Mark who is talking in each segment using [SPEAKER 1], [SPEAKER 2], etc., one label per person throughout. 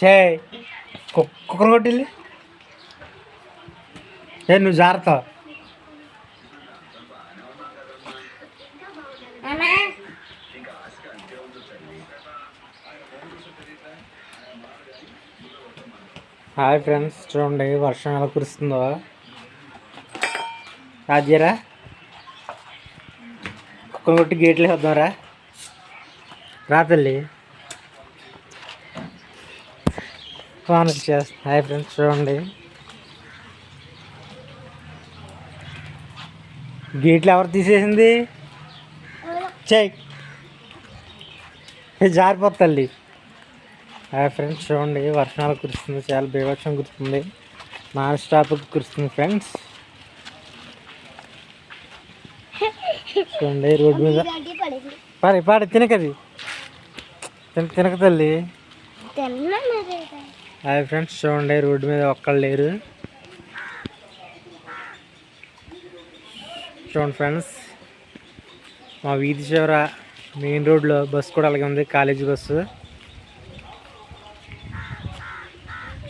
[SPEAKER 1] చేయి కుక్కను కొట్టిల్లి? ఏ నువ్వు జాగ్రత్త హాయ్ ఫ్రెండ్స్ చూడండి వర్షం ఎలా కురుస్తుందో. రాజ్యరా కుక్కను కొట్టి గేట్లు వేద్దాంరా. రా తల్లి. ఫోన్ చేస్తా. హాయ్ ఫ్రెండ్స్ చూడండి. గేట్లు ఎవరు తీసేసింది? చెయ్. జారిపోతుంది హాయ్ ఫ్రెండ్స్ చూడండి. వర్షాలు కురుస్తుంది. చాలా బీభత్సం కురుస్తుంది. నాన్ స్టాప్ కురుస్తుంది ఫ్రెండ్స్. చూడండి రోడ్డు మీద. పాడి పాడి తినకది. తిన తినక తల్లి. హాయ్ ఫ్రెండ్స్ చూడండి రోడ్డు మీద ఒక్కళ్ళు లేరు. చూడండి ఫ్రెండ్స్ మా వీధి చివర మెయిన్ రోడ్లో బస్సు కూడా అలాగే ఉంది కాలేజీ బస్సు.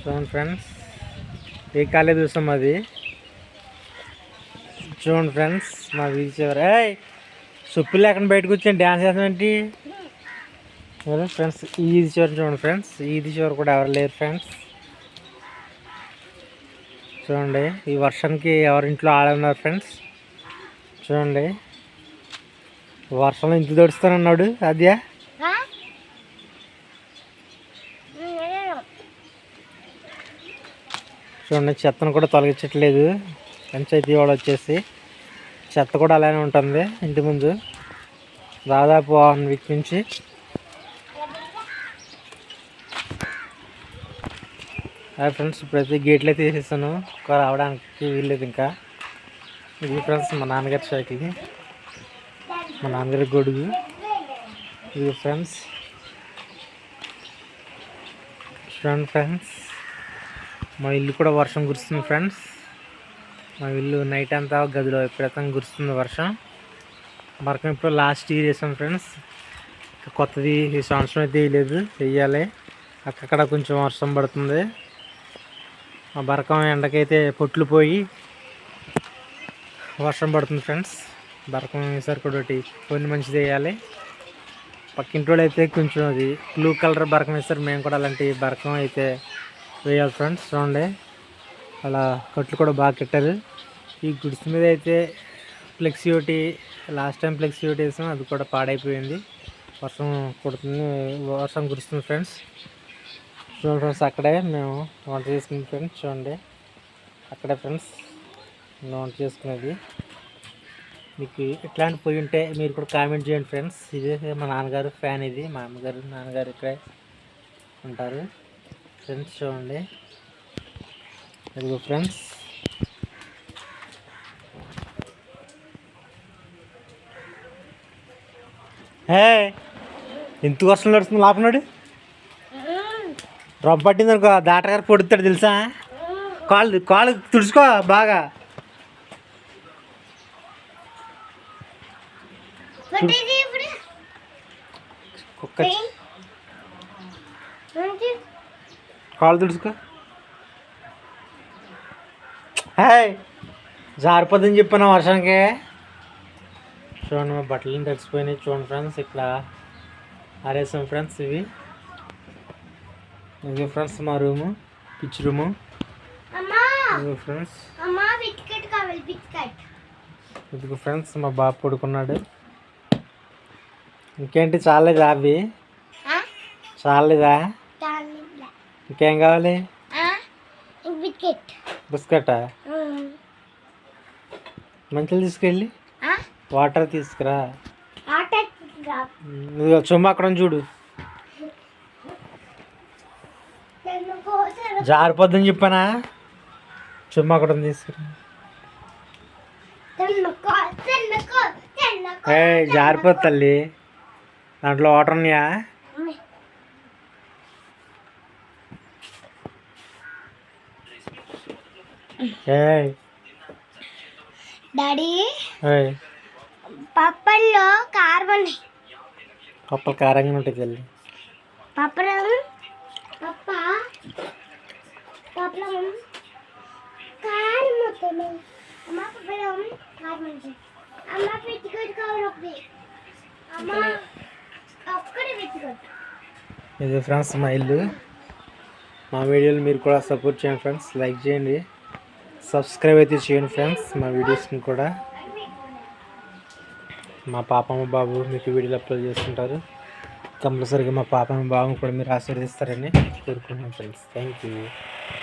[SPEAKER 1] చూడండి ఫ్రెండ్స్ ఏ కాలేజ్ చూస్తాం అది? చూడండి ఫ్రెండ్స్ మా వీధి చివర. సొప్పులు లేకుండా బయటకు వచ్చి డ్యాన్స్ చేస్తామేంటి ఫ్రెండ్స్ ఈది చివరి చూడండి ఫ్రెండ్స్ ఈది చివరి కూడా ఎవరు లేరు ఫ్రెండ్స్. చూడండి ఈ వర్షానికి ఎవరింట్లో ఆడున్నారు ఫ్రెండ్స్. చూడండి వర్షంలో ఇంటి తడుస్తానన్నాడు అద్యా చూడండి చెత్తను కూడా తొలగించట్లేదు. పంచాయతీ వాడు వచ్చేసి చెత్త కూడా అలానే ఉంటుంది ఇంటి ముందు. దాదాపు వన్ వీక్ నుంచి హాయ్ ఫ్రెండ్స్ ఇప్పుడైతే గేట్లు అయితే తీసేస్తాను ఇంకా రావడానికి వీల్లేదు ఇంకా. ఇది ఫ్రెండ్స్ మా నాన్నగారి సైకిల్ మా నాన్నగారి గొడుగు. ఇది ఫ్రెండ్స్. చూడండి ఫ్రెండ్స్ మా ఇల్లు కూడా వర్షం కురుస్తుంది ఫ్రెండ్స్. మా ఇల్లు నైట్ అంతా గదిలో ఎప్పుడైతే కురుస్తుంది వర్షం. మరకం ఇప్పుడు లాస్ట్ ఇయర్ వేసాం ఫ్రెండ్స్. కొత్తది ఈ సంవత్సరం అయితే వేయలేదు వెయ్యాలి అక్కడ కొంచెం వర్షం పడుతుంది. ఆ బరకం ఎండకైతే పొట్లు పోయి వర్షం పడుతుంది ఫ్రెండ్స్. బరకం వేసారు కూడా ఒకటి కొన్ని మంచిది వేయాలి. పక్కింటి వాళ్ళు అయితే కొంచెం అది బ్లూ కలర్ బరకం వేస్తారు. మేము కూడా అలాంటి బరకం అయితే వేయాలి ఫ్రెండ్స్. చూడండి. అలా కట్లు కూడా బాగా కట్టారు. ఈ గుడిస్ మీద అయితే ఫ్లెక్సీ ఒకటి లాస్ట్ టైం ఫ్లెక్సీ ఒకటి వేసాం. అది కూడా పాడైపోయింది. వర్షం కుడుతుంది వర్షం కురుస్తుంది ఫ్రెండ్స్. చూడండి ఫ్రెండ్స్ అక్కడే మేము వంట చేసుకునే ఫ్రెండ్స్ చూడండి. అక్కడే ఫ్రెండ్స్ మేము వంట చేసుకునేది. మీకు ఎట్లాంటి పొయ్యి ఉంటే మీరు కూడా కామెంట్ చేయండి ఫ్రెండ్స్. ఇది మా నాన్నగారు ఫ్యాన్ ఇది. మా అమ్మగారు నాన్నగారు ఇక్కడే ఉంటారు. ఫ్రెండ్స్ చూడండి. ఇదిగో ఫ్రెండ్స్. హే ఎందుకు వర్షం నడుస్తుంది లాపనాడు రొబ్బ పట్టింది అనుకో దాటగారు పొడుతాడు తెలుసా? కాళ్ళు కాళ్ళు తుడుచుకో బాగా. కుక్క కాళ్ళు తుడుచుకో. హే జారిపోద్దని చెప్పాను వర్షానికి. చూడండి మా బట్టలు తడిసిపోయినాయి చూడండి ఫ్రెండ్స్ ఇక్కడ ఆరేసాం ఫ్రెండ్స్ ఇవి. ఇదిగో ఫ్రెండ్స్ మా రూము పిచ్ రూము. ఇదిగో ఫ్రెండ్స్. ఇదిగో ఫ్రెండ్స్ మా బాబు పడుకున్నాడు. ఇంకేంటి చాలేదా అవి? చాలేదా? ఇంకేం కావాలి? బిస్కెటా. మంచిలు తీసుకెళ్ళి. వాటర్ తీసుకురా. ఇదిగో చుమ్మ అక్కడ చూడు. జారిపోద్దని చెప్పానా? చుమ్మ ఉంది తీసుకురా. ఏ జారిపోద్ది తల్లి. దాంట్లో వాటర్ ఉన్నాయా?
[SPEAKER 2] డాడీ పప్పల్లో కార్బన్
[SPEAKER 1] పప్పలు కారంగా ఉంటుంది తల్లి.
[SPEAKER 2] పప్పడం పప్ప? పప్పడం కారం మొత్తం అమ్మ పప్పడం కారం ఉంటుంది అమ్మ పెట్టుకోడు కావాలి ఒకటి. అమ్మ ఒక్కడే పెట్టుకోడు
[SPEAKER 1] ఇది ఫ్రెండ్స్ మా ఇల్లు. మా వీడియోలు మీరు కూడా సపోర్ట్ చేయండి ఫ్రెండ్స్. లైక్ చేయండి. సబ్స్క్రైబ్ అయితే చేయండి ఫ్రెండ్స్ మా వీడియోస్ని కూడా. మా పాపమ్మ బాబు మీకు వీడియోలు అప్లోడ్ చేస్తుంటారు. కంపల్సరీగా మా పాపను బాబుని కూడా మీరు ఆశీర్వదిస్తారని కోరుకుంటున్నాను ఫ్రెండ్స్. Thank you